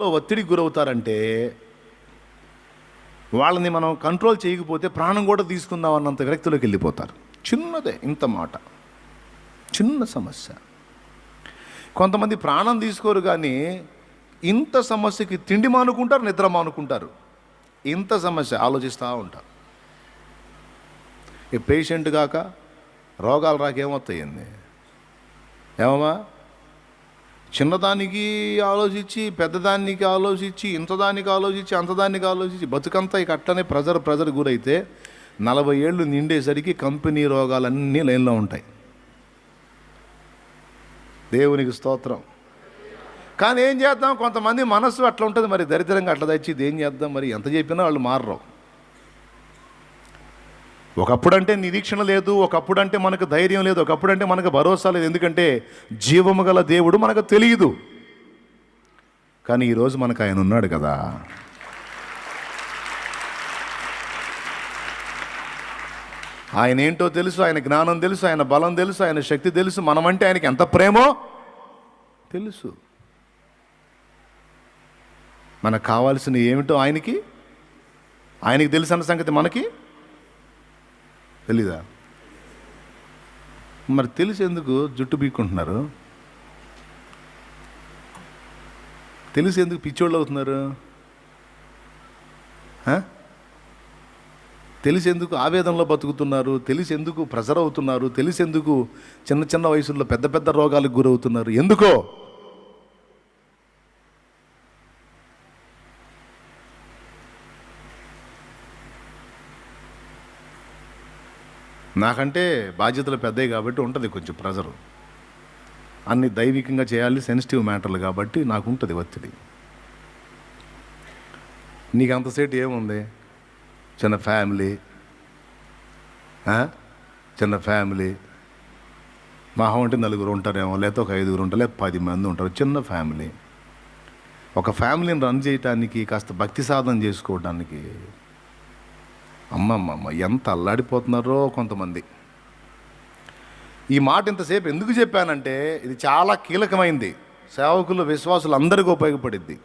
ఒత్తిడికి గురవుతారంటే వాళ్ళని మనం కంట్రోల్ చేయకపోతే ప్రాణం కూడా తీసుకుందాం అన్నంత వ్యక్తిలోకి వెళ్ళిపోతారు. చిన్నదే ఇంత మాట. చిన్న సమస్య. కొంతమంది ప్రాణం తీసుకోరు కానీ ఇంత సమస్యకి తిండి మానుకుంటారు నిద్ర మానుకుంటారు. ఇంత సమస్య ఆలోచిస్తూ ఉంటారు. ఈ పేషెంట్ కాక రోగాలు రాకేమొస్తాయండి ఏమమ్మా? చిన్నదానికి ఆలోచించి పెద్దదానికి ఆలోచించి ఇంతదానికి ఆలోచించి అంతదానికి ఆలోచించి బతుకంతా ఇక అట్లనే ప్రెజర్ ప్రెజర్ గురైతే నలభై ఏళ్ళు నిండేసరికి కంపెనీ రోగాలన్నీ లైన్లో ఉంటాయి. దేవునికి స్తోత్రం. కానీ ఏం చేద్దాం? కొంతమంది మనస్సు అట్లా ఉంటుంది మరి దరిద్రంగా అట్లా తెచ్చి ఏం చేద్దాం? మరి ఎంత చెప్పినా వాళ్ళు మారరు. ఒకప్పుడంటే నిరీక్షణ లేదు ఒకప్పుడంటే మనకు ధైర్యం లేదు ఒకప్పుడంటే మనకు భరోసా లేదు. ఎందుకంటే జీవము గల దేవుడు మనకు తెలియదు. కానీ ఈరోజు మనకు ఆయన ఉన్నాడు కదా. ఆయన ఏంటో తెలుసు ఆయన జ్ఞానం తెలుసు ఆయన బలం తెలుసు ఆయన శక్తి తెలుసు. మనమంటే ఆయనకి ఎంత ప్రేమో తెలుసు. మనకు కావాల్సిన ఏమిటో ఆయనకి ఆయనకి తెలిసిన సంగతి మనకి తెలీదా? మరి తెలిసేందుకు జుట్టు బీక్కుంటున్నారు తెలిసి ఎందుకు పిచ్చోళ్ళు అవుతున్నారు? తెలిసేందుకు తెలిసి ఎందుకు ఆవేదనలో బతుకుతున్నారు తెలిసి ఎందుకు ప్రెజర్ అవుతున్నారు తెలిసేందుకు చిన్న చిన్న వయసుల్లో పెద్ద పెద్ద రోగాలకు గురవుతున్నారు. ఎందుకో? నాకంటే బాధ్యతలు పెద్దవి కాబట్టి ఉంటుంది కొంచెం ప్రెజరు. అన్ని దైవికంగా చేయాలి సెన్సిటివ్ మ్యాటర్లు కాబట్టి నాకు ఉంటుంది ఒత్తిడి. నీకు అంతసేటు ఏముంది? చిన్న ఫ్యామిలీ. చిన్న ఫ్యామిలీ. మహా అంటే నలుగురు ఉంటారేమో లేకపోతే ఒక ఐదుగురు ఉంటారు లేకపోతే పది మంది ఉంటారు చిన్న ఫ్యామిలీ. ఒక ఫ్యామిలీని రన్ చేయటానికి కాస్త భక్తి సాధన చేసుకోవడానికి అమ్మమ్మమ్మ ఎంత అల్లాడిపోతున్నారో కొంతమంది. ఈ మాట ఇంతసేపు ఎందుకు చెప్పానంటే ఇది చాలా కీలకమైంది. సేవకులు విశ్వాసులు అందరికీ ఉపయోగపడిద్ది.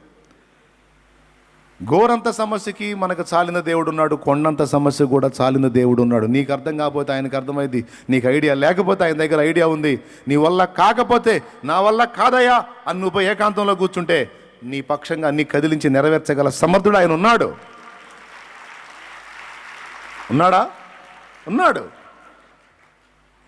ఘోరంత సమస్యకి మనకు చాలిన దేవుడు ఉన్నాడు కొండంత సమస్య కూడా చాలిన దేవుడు ఉన్నాడు. నీకు అర్థం కాకపోతే ఆయనకు అర్థమైంది నీకు ఐడియా లేకపోతే ఆయన దగ్గర ఐడియా ఉంది. నీ వల్ల కాకపోతే నా వల్ల కాదయ్యా అని నువ్వు ఏకాంతంలో కూర్చుంటే నీ పక్షంగా అన్ని కదిలించి నెరవేర్చగల సమర్థుడు ఆయన ఉన్నాడు. ఉన్నాడా? ఉన్నాడు.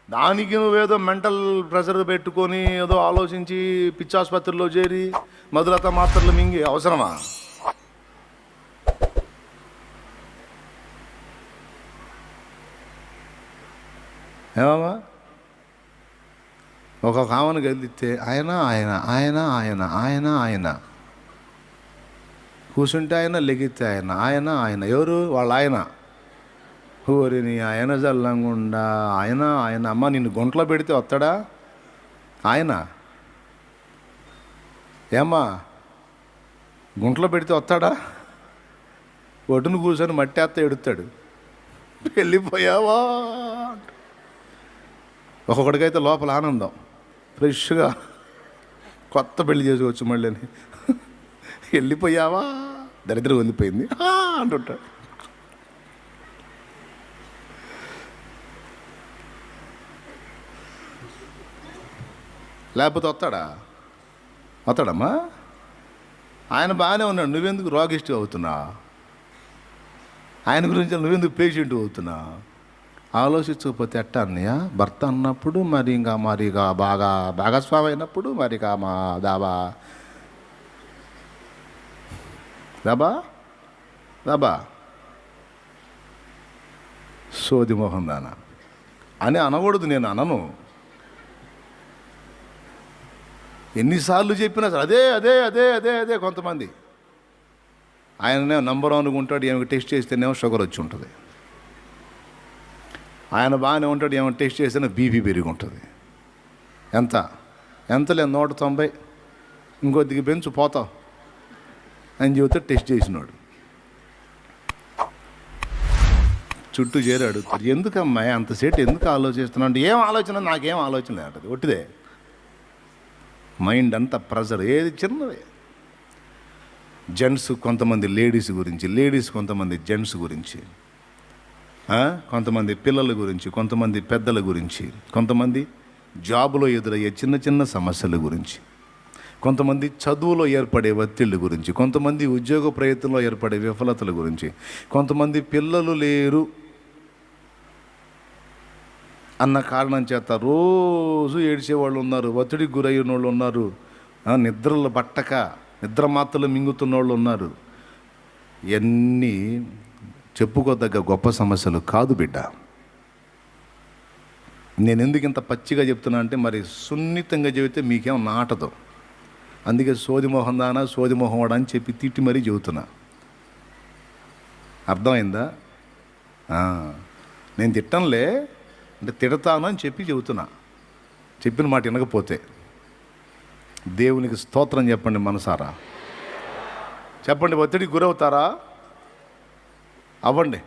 దానికి నువ్వేదో మెంటల్ ప్రెషర్ పెట్టుకొని ఏదో ఆలోచించి పిచ్చాసుపత్రిలో చేరి మధులత మాత్రలు మింగి అవసరమా? ఏమమ్మా ఒక కామను గదిలిస్తే ఆయన ఆయన ఆయన ఆయన ఆయన ఆయన. కూర్చుంటే ఆయన లెగితే ఆయన ఆయన ఆయన. ఎవరు? వాళ్ళ ఆయన. ఊరి నీ ఆయన జల్లంగుండా. ఆయన ఆయన అమ్మ నిన్ను గుంట్లో పెడితే వస్తాడా ఆయన. ఏమ్మా? గుంట్లో పెడితే వస్తాడా ఒడ్డును కూర్చొని మట్టేస్తే ఎడుతాడు వెళ్ళిపోయావా? ఒక్కొక్కడికైతే లోపల ఆనందం. ఫ్రెష్గా కొత్త పెళ్ళి చేసుకోవచ్చు మళ్ళీ అని. వెళ్ళిపోయావా దరిద్రం వెళ్ళిపోయింది అంటుంటాడు. లేకపోతే వస్తాడా? వస్తాడమ్మా? ఆయన బాగానే ఉన్నాడు. నువ్వెందుకు రోగిష్టి అవుతున్నా? ఆయన గురించి నువ్వెందుకు పేషెంట్ అవుతున్నా? ఆలోచించకపోతే ఎట్టా అన్నయ్య? భర్త అన్నప్పుడు మరి ఇంకా మరి ఇక బాగా భాగస్వామి అయినప్పుడు మరి ఇక మా దాబా దాబా? దాబా? సోది మోహన్ దానా అని అనకూడదు నేను అనను. ఎన్నిసార్లు చెప్పినా సరే అదే అదే అదే అదే అదే కొంతమంది. ఆయననే నంబర్ వన్ ఉంటాడు ఏమైనా టెస్ట్ చేస్తేనేమో షుగర్ వచ్చి ఉంటుంది. ఆయన బాగానే ఉంటాడు ఏమైనా టెస్ట్ చేస్తేనే బీపీ పెరిగి ఉంటుంది. ఎంత? ఎంత లేదు నూట తొంభై. ఇంకొద్దికి పెంచు పోతావు అని చెబితే టెస్ట్ చేసినాడు. చుట్టూ చేరాడు. ఎందుకమ్మా అంతసేపు ఎందుకు ఆలోచిస్తున్నావు? అంటే ఏం ఆలోచన? నాకేం ఆలోచన లేదు ఒట్టిదే. మైండ్ అంతా ప్రెజర్ ఏది చిన్నదే జెంట్స్ కొంతమంది లేడీస్ గురించి లేడీస్ కొంతమంది జెంట్స్ గురించి కొంతమంది పిల్లల గురించి కొంతమంది పెద్దల గురించి కొంతమంది జాబులో ఎదురయ్యే చిన్న చిన్న సమస్యల గురించి కొంతమంది చదువులో ఏర్పడే ఒత్తిళ్ళ గురించి కొంతమంది ఉద్యోగ ప్రయత్నంలో ఏర్పడే విఫలతల గురించి కొంతమంది పిల్లలు లేరు అన్న కారణం చేత రోజు ఏడ్చేవాళ్ళు ఉన్నారు ఒత్తిడికి గురయ్యిన వాళ్ళు ఉన్నారు నిద్రలు పట్టక నిద్ర మాత్రలు మింగుతున్న వాళ్ళు ఉన్నారు. ఇవన్నీ చెప్పుకోదగ్గ గొప్ప సమస్యలు కాదు బిడ్డ. నేను ఎందుకు ఇంత పచ్చిగా చెప్తున్నా అంటే మరి సున్నితంగా చెబితే మీకేం నాటదు. అందుకే సోదిమోహం దానా సోదిమోహం వాడా అని చెప్పి తిట్టి మరీ చెబుతున్నా. అర్థమైందా? నేను తిట్టంలే అంటే తిడతాను అని చెప్పి చెబుతున్నా. చెప్పిన మాట వినకపోతే. దేవునికి స్తోత్రం చెప్పండి మనసారా. చెప్పండి ఒత్తిడికి గురవుతారా? అవ్వండి.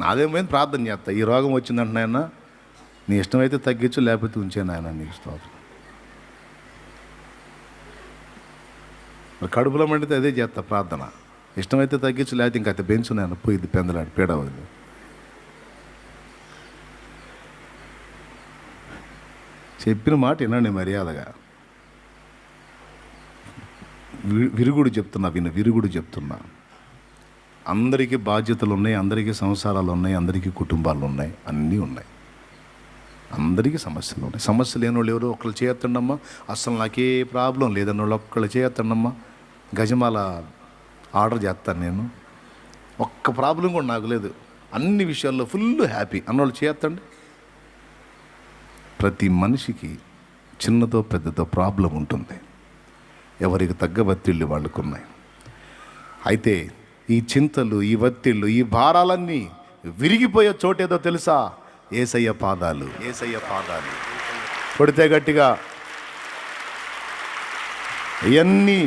నాదేమైంది ప్రార్థన చేస్తా. ఈ రోగం వచ్చిందంట నాయన. నీ ఇష్టమైతే తగ్గించు లేకపోతే ఉంచే నాయన నీకు స్తోత్రం. మరి కడుపులో మండితే అదే చేస్తా ప్రార్థన. ఇష్టమైతే తగ్గించు లేకపోతే ఇంకా అయితే బెంచు నేను పోయి పెందలాడి పీడ అవుతుంది చెప్పిన మాట వినండి మర్యాదగా. వి- విరుగుడు చెప్తున్నా విను విరుగుడు చెప్తున్నా. అందరికీ బాధ్యతలు ఉన్నాయి అందరికీ సంసారాలు ఉన్నాయి అందరికీ కుటుంబాలు ఉన్నాయి అన్నీ ఉన్నాయి. అందరికీ సమస్యలు ఉన్నాయి సమస్య లేని వాళ్ళు ఎవరు ఒకళ్ళు చేయొత్తండమ్మా. అసలు నాకే ప్రాబ్లం లేదన్న వాళ్ళు ఒక్కళ్ళు చేయొత్తండమ్మా. గజమాల ఆర్డర్ చేస్తాను నేను. ఒక్క ప్రాబ్లం కూడా నాకు లేదు. అన్ని విషయాల్లో ఫుల్ హ్యాపీ. అన్నోళ్ళు చేయొత్తండి. ప్రతి మనిషికి చిన్నదో పెద్దదో ప్రాబ్లం ఉంటుంది. ఎవరికి తగ్గ ఒత్తిళ్ళు వాళ్ళకున్నాయి. అయితే ఈ చింతలు ఈ ఒత్తిళ్ళు ఈ భారాలన్నీ విరిగిపోయే చోటేదో తెలుసా? ఏసయ్య పాదాలు ఏసయ్య పాదాలు. కొడితే గట్టిగా ఇవన్నీ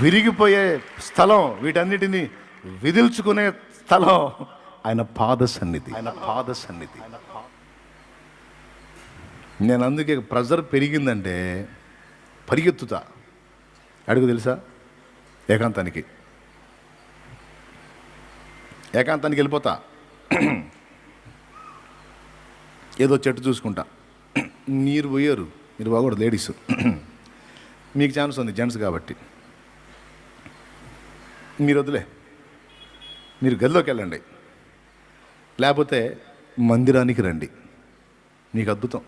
విరిగిపోయే స్థలం వీటన్నిటిని విదిల్చుకునే స్థలం ఆయన పాద సన్నిధి. ఆయన పాద సన్నిధి. నేను అందుకే ప్రెజర్ పెరిగిందంటే పరిగెత్తుతా. అడుగు తెలుసా? ఏకాంతానికి. ఏకాంతానికి వెళ్ళిపోతా. ఏదో చెట్టు చూసుకుంటా. మీరు పోయారు. మీరు బాగోడు లేడీస్. మీకు ఛాన్స్ ఉంది జెంట్స్ కాబట్టి. మీరు వదిలే. మీరు గదిలోకి వెళ్ళండి. లేకపోతే మందిరానికి రండి. మీకు అద్భుతం.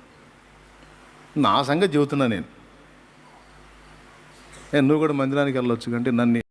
నా సంగతి చెబుతున్నా నేను. నువ్వు కూడా మందిరానికి వెళ్ళొచ్చు అంటే నన్ను